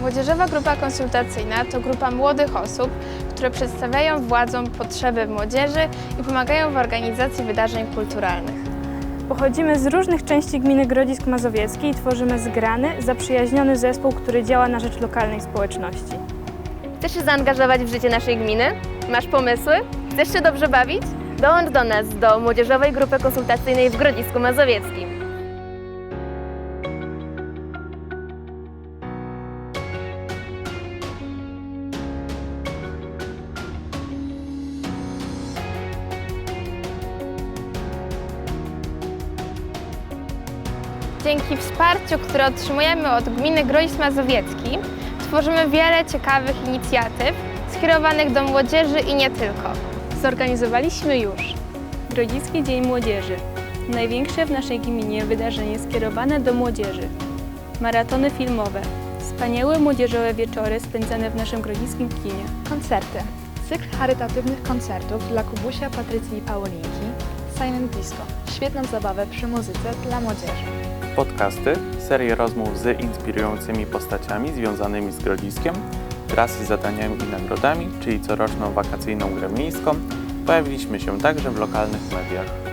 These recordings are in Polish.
Młodzieżowa grupa konsultacyjna to grupa młodych osób, które przedstawiają władzom potrzeby młodzieży i pomagają w organizacji wydarzeń kulturalnych. Pochodzimy z różnych części gminy Grodzisk Mazowiecki i tworzymy zgrany, zaprzyjaźniony zespół, który działa na rzecz lokalnej społeczności. Chcesz się zaangażować w życie naszej gminy? Masz pomysły? Chcesz się dobrze bawić? Dołącz do nas, do Młodzieżowej Grupy Konsultacyjnej w Grodzisku Mazowieckim. Dzięki wsparciu, które otrzymujemy od gminy Grodzisk Mazowiecki, tworzymy wiele ciekawych inicjatyw skierowanych do młodzieży i nie tylko. Zorganizowaliśmy już Grodziski Dzień Młodzieży. Największe w naszej gminie wydarzenie skierowane do młodzieży. Maratony filmowe. Wspaniałe młodzieżowe wieczory spędzane w naszym grodziskim kinie. Koncerty. Cykl charytatywnych koncertów dla Kubusia, Patrycji i Paulinki. Silent Disco. Świetną zabawę przy muzyce dla młodzieży. Podcasty, serie rozmów z inspirującymi postaciami związanymi z Grodziskiem, wraz z zadaniami i nagrodami, czyli coroczną wakacyjną grę miejską, pojawiliśmy się także w lokalnych mediach.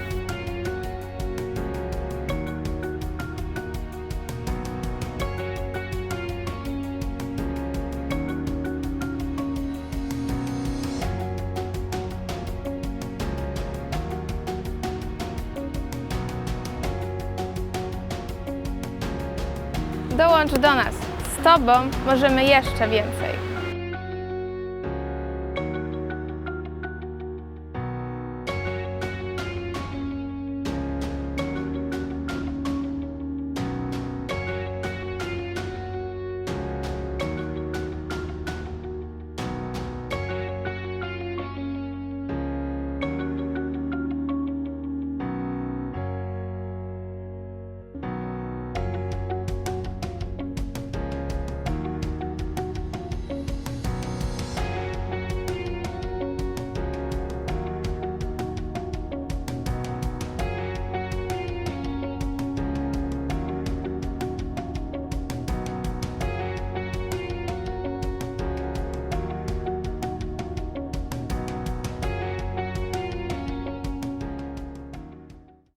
Dołącz do nas. Z Tobą możemy jeszcze więcej.